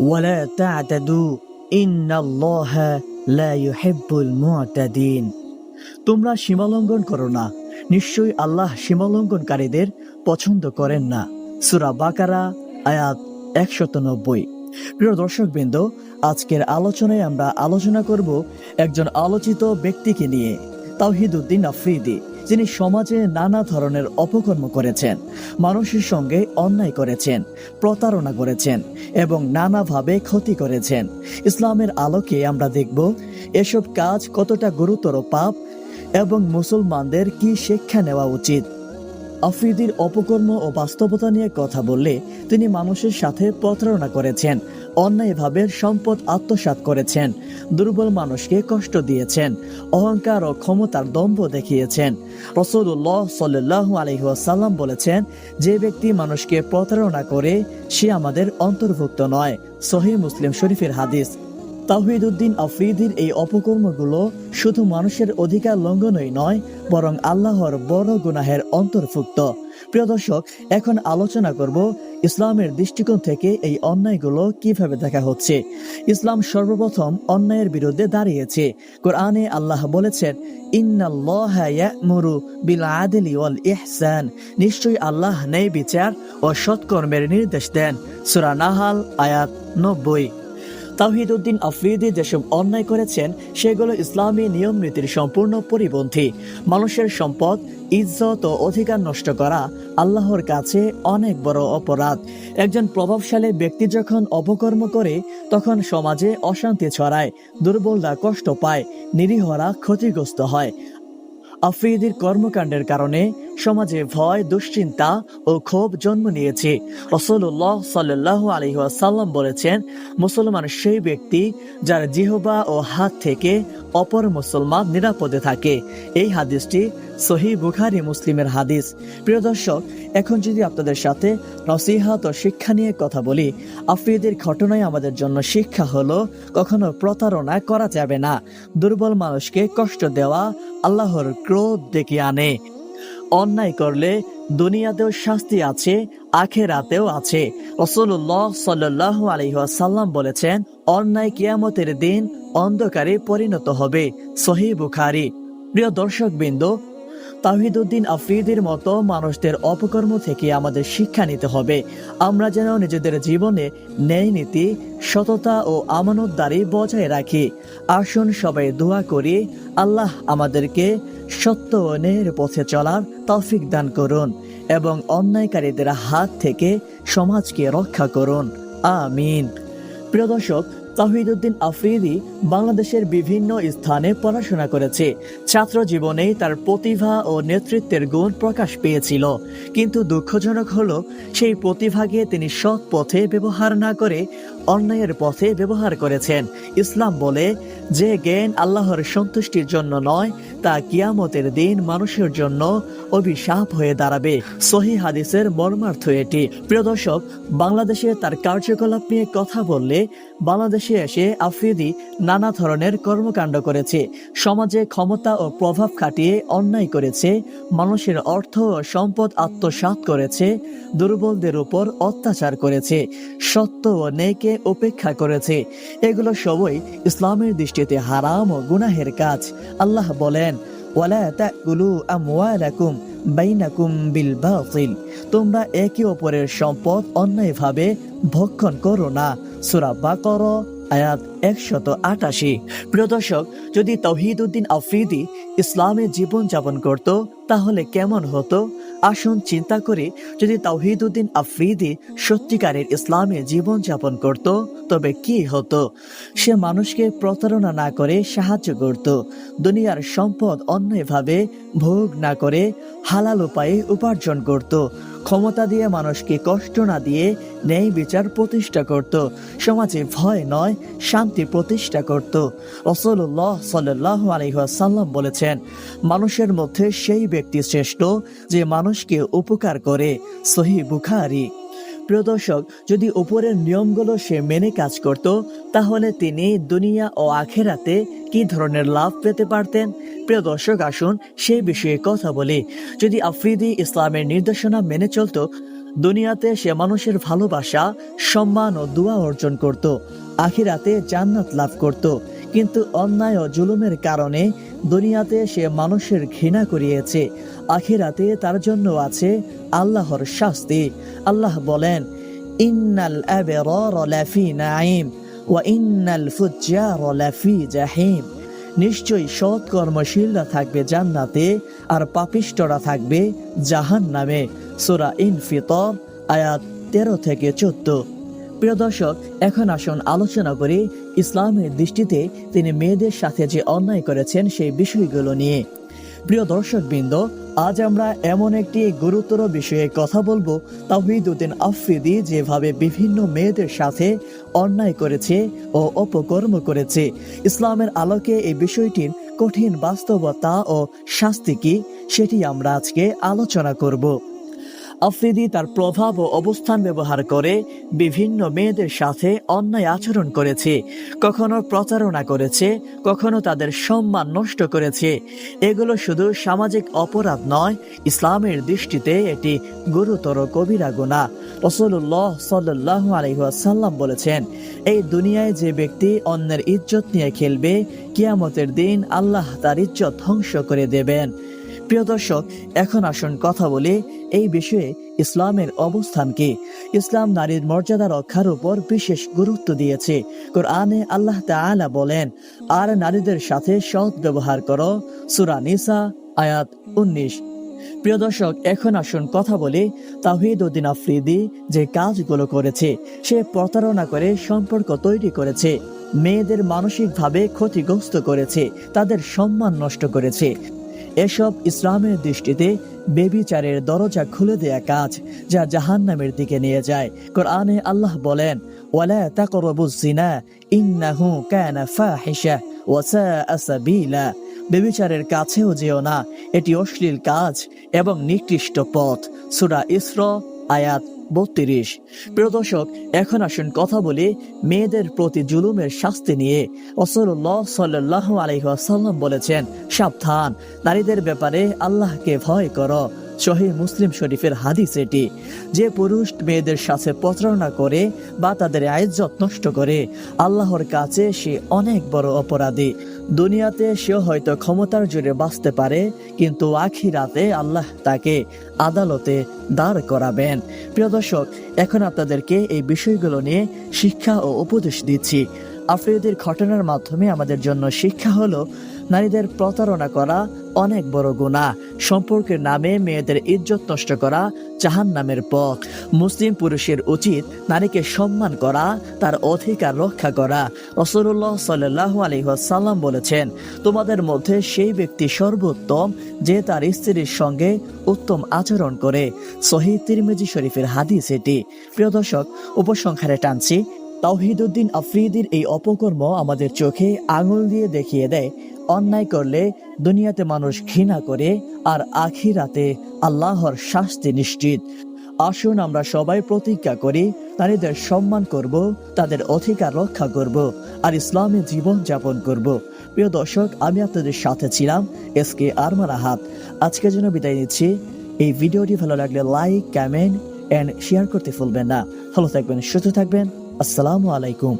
ওয়ালা তা'তাদু ইন্নাল্লাহা লা ইউহিব্বুল মু'তাদিন তোমরা সীমালঙ্ঘন করো না। নিশ্চয়ই আল্লাহ সীমালঙ্ঘনকারীদের পছন্দ করেন না। সুরা বাকারা, আয়াত একশত নব্বই। প্রিয় দর্শকবৃন্দ, আজকের আলোচনায় আমরা আলোচনা করব একজন আলোচিত ব্যক্তিকে নিয়ে, তাওহিদুদ্দিন আফ্রিদি। যিনি সমাজে নানা ধরনের অপকর্ম করেছেন, মানুষের সঙ্গে অন্যায় করেছেন, প্রতারণা করেছেন এবং নানাভাবে ক্ষতি করেছেন। ইসলামের আলোকে আমরা দেখব এসব কাজ কতটা গুরুতর পাপ এবং মুসলমানদের কি শিক্ষা নেওয়া উচিত। আফ্রিদির অপকর্ম ও বাস্তবতা নিয়ে কথা বললে তিনি মানুষের সাথে প্রতারণা করেছেন অন্যায়ভাবে সম্পদ আত্মসাৎ করেছেন, দুর্বল মানুষকে কষ্ট দিয়েছেন, অহংকার ও ক্ষমতার দম্ভ দেখিয়েছেন। রসুল্লাহ সাল্লাহ আলহিহাসাল্লাম বলেছেন, যে ব্যক্তি মানুষকে প্রতারণা করে, সে আমাদের অন্তর্ভুক্ত নয়। সহি মুসলিম শরীফের হাদিস। তাহিদুদ্দিন আফ্রিদির এই অপকর্মগুলো শুধু মানুষের অধিকার লঙ্ঘনই নয়, বরং আল্লাহর বড় গুনাহের অন্তর্ভুক্ত। প্রিয় দর্শক, এখন আলোচনা করব ইসলামের দৃষ্টিকোণ থেকে এই অন্যায়গুলো কীভাবে দেখা হচ্ছে? ইসলাম সর্বপ্রথম অন্যায়ের বিরুদ্ধে দাঁড়িয়েছে। কোরআনে আল্লাহ বলেছেন ইহসান নিশ্চয়ই আল্লাহ ন্যায় বিচার ও সৎকর্মের নির্দেশ দেন। সূরা নাহাল, আয়াত নব্বই। তাহিদুদ্দিন আফ্রিদি যেসব অন্যায় করেছেন, সেগুলো ইসলামী নিয়ম নীতির সম্পূর্ণ পরিপন্থী। মানুষের সম্পদ ইজ্জত ও অধিকার নষ্ট করা আল্লাহর কাছে অনেক বড় অপরাধ। একজন প্রভাবশালী ব্যক্তি যখন অপকর্ম করে, তখন সমাজে অশান্তি ছড়ায় দুর্বলরা কষ্ট পায়, নিরীহরা ক্ষতিগ্রস্ত হয়। আফ্রিদির কর্মকাণ্ডের কারণে সমাজে ভয়, দুশ্চিন্তা ও ক্ষোভ জন্ম নিয়েছে। রসুল্লাহ সাল্লাহ আলহিহাসাল্লাম বলেছেন, মুসলমান সেই ব্যক্তি যার জিহবা ও হাত থেকে অপর মুসলমান নিরাপদে থাকে। এই হাদিসটি সহি বুখারি মুসলিমের হাদিস। প্রিয় দর্শক, এখন যদি আপনাদের সাথে নসিহাত ও শিক্ষা নিয়ে কথা বলি, আফ্রিদের ঘটনায় আমাদের জন্য শিক্ষা হলো, কখনো প্রতারণা করা যাবে না। দুর্বল মানুষকে কষ্ট দেওয়া, আল্লাহর ক্রোধ ডেকে আনে। অন্যায় করলে দুনিয়াতেও শাস্তি আছে, আখেরাতেও আছে। রসুল্লাহ সাল্লাহ সাল্লাম বলেছেন, অন্যায় কিয়ামতের দিন অন্ধকারে পরিণত হবে। সহি বুখারি। প্রিয় দর্শক বিন্দু তাহিদুদ্দিন আফ্রিদির মতো মানুষদের অপকর্ম থেকে আমাদের শিক্ষা নিতে হবে। আমরা যেন নিজেদের জীবনে ন্যায় নীতি, সততা ও আমানতদারি বজায় রাখি। আসুন সবাই দোয়া করি, আল্লাহ আমাদেরকে সত্য ও ন্যায়ের পথে চলার তৌফিক দান করুন এবং অন্যায়কারীদের হাত থেকে সমাজকে রক্ষা করুন। আমিন। প্রিয় দর্শক তাহিদুদ্দিন আফ্রিদি বাংলাদেশের বিভিন্ন স্থানে পড়াশোনা করেছে। ছাত্র জীবনে তার প্রতিভা ও নেতৃত্বের গুণ প্রকাশ পেয়েছিল। কিন্তু দুঃখজনক হল, সেই প্রতিভাকে তিনি সৎ পথে ব্যবহার না করে অন্যায়ের পথে ব্যবহার করেছেন। ইসলাম বলে, যে জ্ঞান আল্লাহর সন্তুষ্টির জন্য নয়, তা কিয়ামতের দিন মানুষের জন্য অভিশাপ হয়ে দাঁড়াবে। সহি হাদিসের মর্মার্থ এটি। প্রিয় দর্শক, বাংলাদেশে তার কার্যকলাপ নিয়ে কথা বললে বাংলাদেশে এসে আফ্রিদি নানা ধরনের কর্মকাণ্ড করেছে। সমাজে ক্ষমতা ও প্রভাব খাটিয়ে অন্যায় করেছে, মানুষের অর্থ ও সম্পদ আত্মসাৎ করেছে, দুর্বলদের উপর অত্যাচার করেছে, সত্য ও নেকে উপেক্ষা করেছে। এগুলো সবই ইসলামের দৃষ্টিতে হারাম ও গুনাহের কাজ। আল্লাহ বলেন তোমরা একে অপরের সম্পদ অন্যায়ভাবে ভক্ষণ করো না। সূরা বাকরা, আয়াত একশত আটাশি। প্রিয় দর্শক, যদি তৌহিদুদ্দিন আফ্রিদি ইসলামে জীবন যাপন করত, তাহলে কেমন হতো? আসুন চিন্তা করে যদি তাওহিদুদ্দিন আফ্রিদি সত্যিকারের ইসলামে জীবন যাপন করত, তবে কি হতো? সে মানুষকে প্রতারণা না করে সাহায্য করত, দুনিয়ার সম্পদ অন্যভাবে ভোগ না করে হালাল উপায়ে উপার্জন করত ক্ষমতা দিয়ে মানুষকে কষ্ট না দিয়ে ন্যায় বিচার প্রতিষ্ঠা করত। সমাজে ভয় নয়, শান্তি প্রতিষ্ঠা করত। রসল্লাহ সাল্লাহ আলহাসাল্লাম বলেছেন, মানুষের মধ্যে সেই ব্যক্তি শ্রেষ্ঠ যে মানুষকে উপকার করে। সহি বুখারি। প্রিয় দর্শক, যদি উপরের নিয়মগুলো সে মেনে কাজ করত, তাহলে তিনি দুনিয়া ও আখেরাতে কি ধরনের লাভ পেতে পারতেন? প্রিয় দর্শক, আসুন সেই বিষয়ে কথা বলি। যদি আফ্রিদি ইসলামের নির্দেশনা মেনে চলতো, দুনিয়াতে সে মানুষের ভালোবাসা, সম্মান ও দোয়া অর্জন করত, আখিরাতে জান্নাত লাভ করত। কিন্তু অন্যায় ও জুলুমের কারণে দুনিয়াতে সে মানুষের ঘৃণা করিয়েছে আখিরাতে তার জন্য আছে আল্লাহর শাস্তি। আল্লাহ বলেন, ইন্নাল আবরার লাফি নাঈম ওয়া ইন্নাল ফুজ্জার লাফি জাহিম। নিশ্চয়ই সৎ কর্মশীলরা থাকবে জান্নাতে আর পাপিষ্টরা থাকবে জাহান নামে সুরা ইনফিতর, আয়াত তেরো থেকে চোদ্দ। প্রিয় দর্শক, এখন আসুন আলোচনা করি ইসলামের দৃষ্টিতে তিনি মেয়েদের সাথে যে অন্যায় করেছেন সেই বিষয়গুলো নিয়ে। প্রিয় দর্শকবৃন্দ, আজ আমরা এমন একটি গুরুতর বিষয়ে কথা বলব। তাহিদুদ্দিন আফ্রিদি যেভাবে বিভিন্ন মেয়েদের সাথে অন্যায় করেছে ও অপকর্ম করেছে, ইসলামের আলোকে এই বিষয়টির কঠিন বাস্তবতা ও শাস্তি কি, সেটি আমরা আজকে আলোচনা করব। আফ্রিদি তার প্রভাব ও অবস্থান ব্যবহার করে বিভিন্ন মেয়েদের সাথে অন্যায় আচরণ করেছে, কখনো প্রচারণা করেছে, কখনো তাদের সম্মান নষ্ট করেছে। এগুলো শুধু সামাজিক অপরাধ নয়, ইসলামের দৃষ্টিতে এটি গুরুতর কবিরা গুণা রসুল্লাহ সাল্লাহ আলহাসাল্লাম বলেছেন, এই দুনিয়ায় যে ব্যক্তি অন্যের ইজ্জত নিয়ে খেলবে, কিয়ামতের দিন আল্লাহ তার ইজ্জত ধ্বংস করে দেবেন। প্রিয় দর্শক, এখন আসুন কথা বলি এই বিষয়ে ইসলামের অবস্থান কি ইসলাম নারীর মর্যাদা রক্ষার উপর বিশেষ গুরুত্ব দিয়েছে। কোরআনে আল্লাহ তাআলা বলেন, আর নারীদের সাথে সৎ ব্যবহার করো। সূরা নিসা, আয়াত উনিশ। প্রিয় দর্শক, এখন আসুন কথা বলি তাহিদ উদ্দিন আফ্রিদি যে কাজগুলো করেছে, সে প্রতারণা করে সম্পর্ক তৈরি করেছে, মেয়েদের মানসিকভাবে ক্ষতিগ্রস্ত করেছে, তাদের সম্মান নষ্ট করেছে। এসব ইসলামের দৃষ্টিতে বেবিচারের দরজা খুলে দেয়া কাজ, যা জাহান নামের দিকে নিয়ে যায়। কোরআনে আল্লাহ বলেন, ওয়ালা তাকরাবুজ জিনা ইন্নাহু কানা ফাহিশা, ওয়া সাআ সাবিলা। বেবিচারের কাছেও যেও না, এটি অশ্লীল কাজ এবং নিকৃষ্ট পথ। সুরা ইসরা আয়াত বত্রিশ। প্রিয় দর্শক, এখন আসুন কথা বলি মেয়েদের প্রতি জুলুমের শাস্তি নিয়ে। ওসরুল্লাহ সাল্লাহ আলহাসাল্লাম বলেছেন, সাবধান, নারীদের ব্যাপারে আল্লাহকে ভয় করো। শহীদ মুসলিম শরীফের হাদিস এটি। যে পুরুষ মেয়েদের সাথে প্রতারণা করে বা তাদের আয়োজত নষ্ট করে, আল্লাহর কাছে সে অনেক বড় অপরাধী। দুনিয়াতে সে হয়তো ক্ষমতার জোরে বাঁচতে পারে, কিন্তু আখিরাতে আল্লাহ তাকে আদালতে দাঁড় করাবেন। প্রিয় দর্শক, এখন আপনাদেরকে এই বিষয়গুলো নিয়ে শিক্ষা ও উপদেশ দিচ্ছি। আফ্রিদির ঘটনার মাধ্যমে আমাদের জন্য শিক্ষা হলো নারীদের প্রতারণা করা অনেক বড় গুণা। সম্পর্কের নামে মেয়েদের ইজ্জত নষ্ট করা জাহান নামের পথ। মুসলিম পুরুষের উচিত নারীকে সম্মান করা, তার অধিকার রক্ষা করা। রসুল্লাহ সাল্লাহ আলহাসাল্লাম বলেছেন, তোমাদের মধ্যে সেই ব্যক্তি সর্বোত্তম যে তার স্ত্রীর সঙ্গে উত্তম আচরণ করে। শহীদ তিরমেজি শরীফের হাদিস এটি। প্রিয় দর্শক, উপসংহারে টানছি তাওহিদুদ্দিন আফ্রিদির এই অপকর্ম আমাদের চোখে আঙুল দিয়ে দেখিয়ে দেয়। অন্যায় করলে দুনিয়াতে মানুষ ঘৃণা করে আর আখিরাতে আল্লাহর শাস্তি নিশ্চিত। আসুন আমরা সবাই প্রতিজ্ঞা করি, নারীদের সম্মান করব, তাদের অধিকার রক্ষা করব আর ইসলামে জীবন যাপন করব। প্রিয় দর্শক, আমি আপনাদের সাথে ছিলাম এস কে আরমার আহাত আজকের জন্য বিদায় নিচ্ছি। এই ভিডিওটি ভালো লাগলে লাইক, কমেন্ট এন্ড শেয়ার করতে ভুলবেন না। ভালো থাকবেন, সুস্থ থাকবেন। আসসালামু আলাইকুম।